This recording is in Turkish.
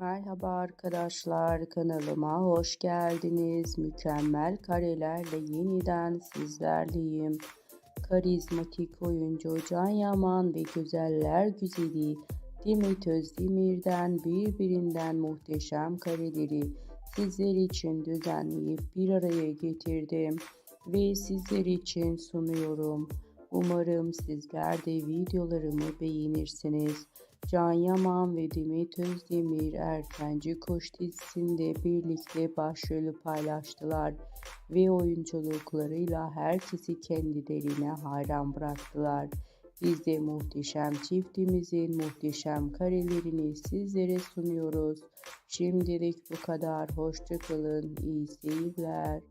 Merhaba arkadaşlar kanalıma hoş geldiniz. Mükemmel karelerle yeniden sizlerleyim. Karizmatik oyuncu Can Yaman ve güzeller güzeli Demet Özdemir'den birbirinden muhteşem kareleri sizler için düzenleyip bir araya getirdim ve sizler için sunuyorum. Umarım sizler de videolarımı beğenirsiniz. Can Yaman ve Demet Özdemir Erkenci Kuş dizisinde birlikte başrolü paylaştılar ve oyunculuklarıyla herkesi kendilerine hayran bıraktılar. Biz de muhteşem çiftimizin muhteşem karelerini sizlere sunuyoruz. Şimdilik bu kadar. Hoşçakalın. İyi seyirler.